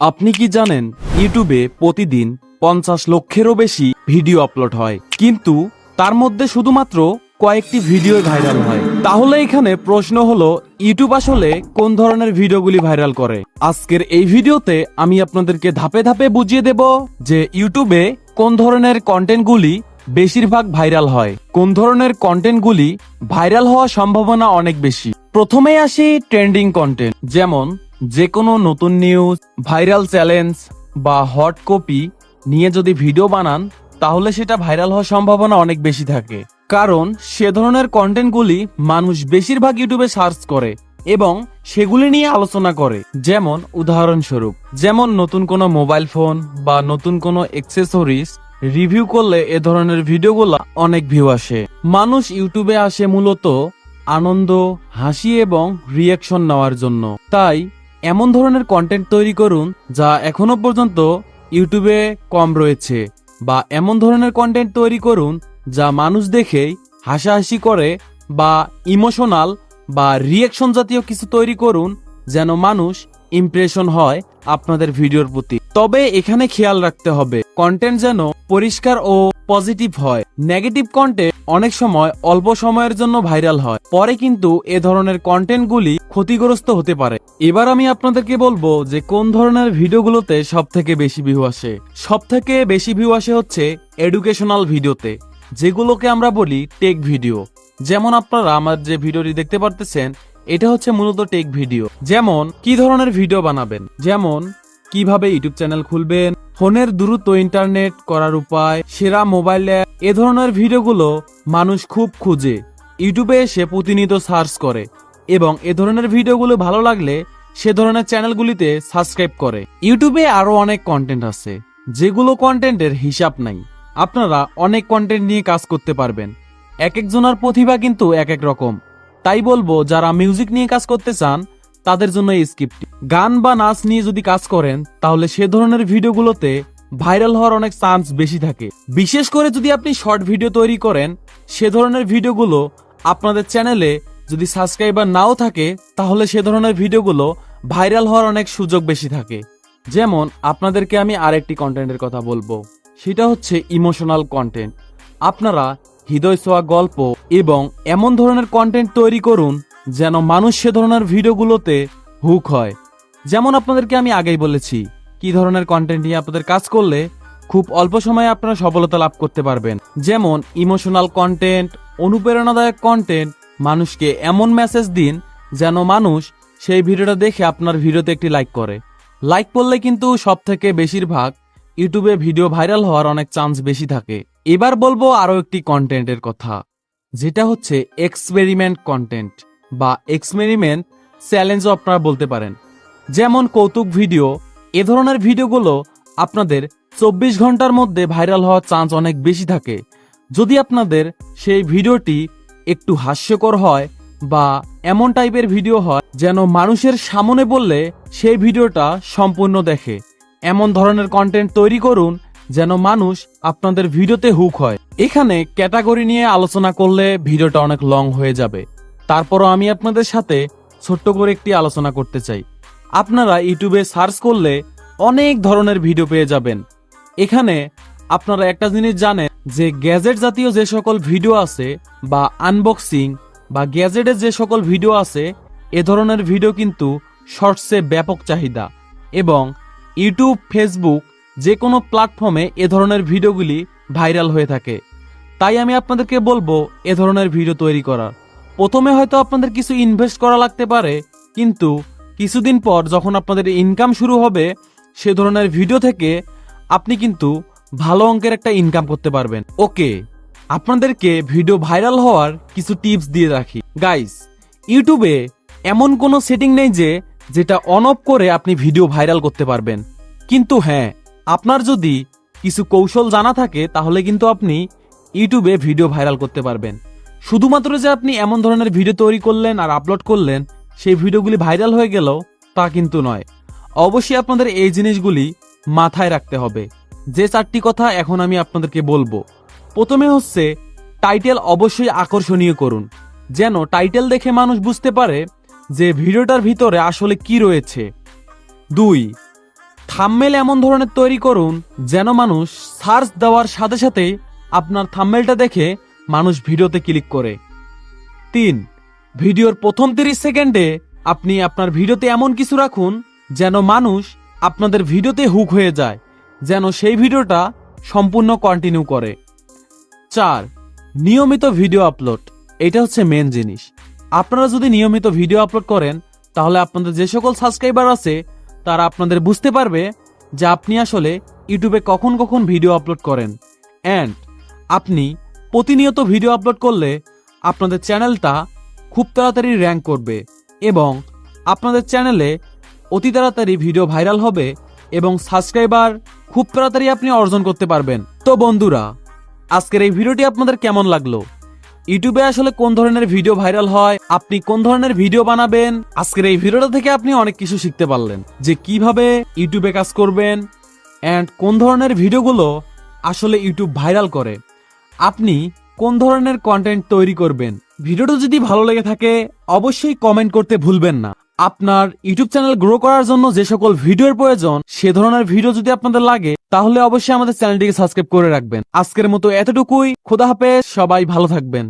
আপনি কি জানেন ইউটিউবে প্রতিদিন পঞ্চাশ লক্ষেরও বেশি ভিডিও আপলোড হয়। কিন্তু তার মধ্যে শুধুমাত্র কয়েকটি ভিডিও ভাইরাল হয়। তাহলে এখানে প্রশ্ন হলো ইউটিউব আসলে কোন ধরনের ভিডিওগুলি ভাইরাল করে? আজকের এই ভিডিওতে আমি আপনাদেরকে ধাপে ধাপে বুঝিয়ে দেব যে ইউটিউবে কোন ধরনের কন্টেন্টগুলি বেশিরভাগ ভাইরাল হয়। কোন ধরনের কন্টেন্টগুলি ভাইরাল হওয়ার সম্ভাবনা অনেক বেশি। প্রথমে আসি ট্রেন্ডিং কন্টেন্ট যেমন যে কোনো নতুন নিউজ ভাইরাল চ্যালেঞ্জ বা হট কপি নিয়ে যদি ভিডিও বানান, তাহলে সেটা ভাইরাল হওয়ার সম্ভাবনা অনেক বেশি থাকে। কারণ সে ধরনের কন্টেন্টগুলি মানুষ বেশিরভাগ ইউটিউবে সার্চ করে এবং সেগুলি নিয়ে আলোচনা করে। যেমন উদাহরণস্বরূপ, যেমন নতুন কোনো মোবাইল ফোন বা নতুন কোনো এক্সেসরিজ রিভিউ করলে এ ধরনের ভিডিওগুলো অনেক ভিউ আসে। মানুষ ইউটিউবে আসে মূলত আনন্দ, হাসি এবং রিয়াকশন নেওয়ার জন্য। তাই এমন ধরনের কন্টেন্ট তৈরি করুন যা এখনও পর্যন্ত ইউটিউবে কম রয়েছে বা এমন ধরনের কন্টেন্ট তৈরি করুন যা মানুষ দেখেই হাসাহাসি করে বা ইমোশনাল বা রিয়াকশন জাতীয় কিছু তৈরি করুন যেন মানুষ ইমপ্রেশন হয় আপনাদের ভিডিওর প্রতি। তবে এখানে খেয়াল রাখতে হবে কন্টেন্ট যেন পরিষ্কার ও পজিটিভ হয়। নেগেটিভ কন্টেন্ট অনেক সময় অল্প সময়ের জন্য ভাইরাল হয়। পরে কিন্তু এ ধরনের কন্টেন্টগুলি ক্ষতিগ্রস্ত হতে পারে। এবার আমি আপনাদেরকে বলব যে কোন ধরনের ভিডিওগুলোতে সব থেকে বেশি ভিউ আসে। সব থেকে বেশি ভিউ আসে হচ্ছে এডুকেশনাল ভিডিওতে, যেগুলোকে আমরা বলি টেক ভিডিও যেমন আপনারা আমার যে ভিডিওটি দেখতে পারতেছেন, এটা হচ্ছে মূলত টেক ভিডিও যেমন, কি ধরনের ভিডিও বানাবেন? যেমন কীভাবে ইউটিউব চ্যানেল খুলবেন, ফোনের দ্রুত ইন্টারনেট করার উপায়, সেরা মোবাইল অ্যাপ, এ ধরনের ভিডিওগুলো মানুষ খুব খুঁজে। ইউটিউবে এসে প্রতিনিয়ত সার্চ করে এবং এ ধরনের ভিডিওগুলো ভালো লাগলে সে ধরনের চ্যানেলগুলিতে সাবস্ক্রাইব করে। ইউটিউবে আরও অনেক কন্টেন্ট আছে, যেগুলো কন্টেন্টের হিসাব নাই। আপনারা অনেক কন্টেন্ট নিয়ে কাজ করতে পারবেন। এক একজনের প্রতিভা কিন্তু এক এক রকম। তাই বলব, যারা মিউজিক নিয়ে কাজ করতে চান, তাদের জন্য এই স্ক্রিপ্টটি গান বা নাচ নিয়ে যদি কাজ করেন, তাহলে সে ধরনের ভিডিওগুলোতে ভাইরাল হওয়ার অনেক চান্স বেশি থাকে। বিশেষ করে যদি আপনি শর্ট ভিডিও তৈরি করেন, সে ধরনের ভিডিওগুলো আপনাদের চ্যানেলে যদি সাবস্ক্রাইবার নাও থাকে, তাহলে সে ধরনের ভিডিওগুলো ভাইরাল হওয়ার অনেক সুযোগ বেশি থাকে। যেমন, আপনাদেরকে আমি আরেকটি কন্টেন্টের কথা বলব। সেটা হচ্ছে ইমোশনাল কন্টেন্ট আপনারা হৃদয় ছোঁয়া গল্প এবং এমন ধরনের কন্টেন্ট তৈরি করুন, যেন মানুষ সে ধরনের ভিডিওগুলোতে হুক হয়। যেমন আপনাদেরকে আমি আগেই বলেছি, কি ধরনের কন্টেন্ট নিয়ে আপনাদের কাজ করলে খুব অল্প সময়ে আপনারা সফলতা লাভ করতে পারবেন। যেমন ইমোশনাল কন্টেন্ট অনুপ্রেরণাদায়ক কন্টেন্ট মানুষকে এমন মেসেজ দিন যেন মানুষ সেই ভিডিওটা দেখে আপনার ভিডিওতে একটি লাইক করে। লাইক করলে কিন্তু সব থেকে বেশিরভাগ ইউটিউবে ভিডিও ভাইরাল হওয়ার অনেক চান্স বেশি থাকে। এবার বলব আরও একটি কন্টেন্টের কথা, যেটা হচ্ছে এক্সপেরিমেন্ট কন্টেন্ট বা এক্সপেরিমেন্ট চ্যালেঞ্জও আপনারা বলতে পারেন। যেমন কৌতুক ভিডিও, এ ধরনের ভিডিওগুলো আপনাদের চব্বিশ ঘণ্টার মধ্যে ভাইরাল হওয়ার চান্স অনেক বেশি থাকে। যদি আপনাদের সেই ভিডিওটি একটু হাস্যকর হয় বা এমন টাইপের ভিডিও হয় যেন মানুষের সামনে বললে সেই ভিডিওটা সম্পূর্ণ দেখে, এমন ধরনের কন্টেন্ট তৈরি করুন যেন মানুষ আপনাদের ভিডিওতে হুক হয়। এখানে ক্যাটাগরি নিয়ে আলোচনা করলে ভিডিওটা অনেক লং হয়ে যাবে। তারপরও আমি আপনাদের সাথে ছোট্ট করে একটি আলোচনা করতে চাই। আপনারা ইউটিউবে সার্চ করলে অনেক ধরনের ভিডিও পেয়ে যাবেন। এখানে আপনারা একটা জিনিস জানেন যে গ্যাজেট জাতীয় যে সকল ভিডিও আছে বা আনবক্সিং বা গ্যাজেটের যে সকল ভিডিও আছে, এ ধরনের ভিডিও কিন্তু শর্টসে ব্যাপক চাহিদা এবং ইউটিউব ফেসবুক যে কোনো প্ল্যাটফর্মে এ ধরনের ভিডিওগুলি ভাইরাল হয়ে থাকে। তাই আমি আপনাদেরকে বলব এ ধরনের ভিডিও তৈরি করার। প্রথমে হয়তো আপনাদের কিছু ইনভেস্ট করা লাগতে পারে, কিন্তু কিছুদিন পর যখন আপনাদের ইনকাম শুরু হবে, সে ধরনের ভিডিও থেকে আপনি কিন্তু ভালো অঙ্কের একটা ইনকাম করতে পারবেন। ওকে আপনাদেরকে ভিডিও ভাইরাল হওয়ার কিছু টিপস দিয়ে রাখি। গাইস ইউটিউবে এমন কোনো সেটিং নেই যে, যেটা অন অফ করে আপনি ভিডিও ভাইরাল করতে পারবেন। কিন্তু হ্যাঁ আপনার যদি কিছু কৌশল জানা থাকে, তাহলে কিন্তু আপনি ইউটিউবে ভিডিও ভাইরাল করতে পারবেন। শুধুমাত্র যে আপনি এমন ধরনের ভিডিও তৈরি করলেন আর আপলোড করলেন সেই ভিডিওগুলি ভাইরাল হয়ে গেল, তা কিন্তু নয়। অবশ্যই আপনাদের এই জিনিসগুলি মাথায় রাখতে হবে। যে চারটি কথা এখন আমি আপনাদেরকে বলব। প্রথমে হচ্ছে, টাইটেল অবশ্যই আকর্ষণীয় করুন। যেন টাইটেল দেখে মানুষ বুঝতে পারে যে ভিডিওটার ভিতরে আসলে কি রয়েছে। দুই, থাম্মেল এমন ধরনের তৈরি করুন যেন মানুষ সার্চ দেওয়ার সাথে সাথে আপনার থাম্মেলটা দেখে মানুষ ভিডিওতে ক্লিক করে। তিন ভিডিওর প্রথম তিরিশ সেকেন্ডে আপনি আপনার ভিডিওতে এমন কিছু রাখুন যেন মানুষ আপনাদের ভিডিওতে হুক হয়ে যায়, যেন সেই ভিডিওটা সম্পূর্ণ কন্টিনিউ করে। চার, নিয়মিত ভিডিও আপলোড এটা হচ্ছে মেন জিনিস। আপনারা যদি নিয়মিত ভিডিও আপলোড করেন, তাহলে আপনাদের যে সকল সাবস্ক্রাইবার আছে, তারা আপনাদের বুঝতে পারবে যে আপনি আসলে ইউটিউবে কখন কখন ভিডিও আপলোড করেন। অ্যান্ড আপনি প্রতিনিয়ত ভিডিও আপলোড করলে আপনাদের চ্যানেলটা খুব তাড়াতাড়ি র্যাঙ্ক করবে এবং আপনাদের চ্যানেলে অতি তাড়াতাড়ি ভিডিও ভাইরাল হবে এবং সাবস্ক্রাইবার খুব তাড়াতাড়ি আপনি অর্জন করতে পারবেন। তো বন্ধুরা, আজকের এই ভিডিওটি আপনাদের কেমন লাগল? ইউটিউবে আসলে কোন ধরনের ভিডিও ভাইরাল হয়, আপনি কোন ধরনের ভিডিও বানাবেন, আজকের এই ভিডিওটা থেকে আপনি অনেক কিছু শিখতে পারলেন। যে কীভাবে ইউটিউবে কাজ করবেন অ্যান্ড কোন ধরনের ভিডিওগুলো আসলে ইউটিউব ভাইরাল করে। আপনি কোন ধরনের কন্টেন্ট তৈরি করবেন? ভিডিওটা যদি ভালো লেগে থাকে, অবশ্যই কমেন্ট করতে ভুলবেন না। আপনার ইউটিউব চ্যানেল গ্রো করার জন্য যে সকল ভিডিওর প্রয়োজন, সে ধরনের ভিডিও যদি আপনাদের লাগে, তাহলে অবশ্যই আমাদের চ্যানেলটিকে সাবস্ক্রাইব করে রাখবেন। আজকের মতো এতটুকুই। খোদা হাফেজ, সবাই ভালো থাকবেন।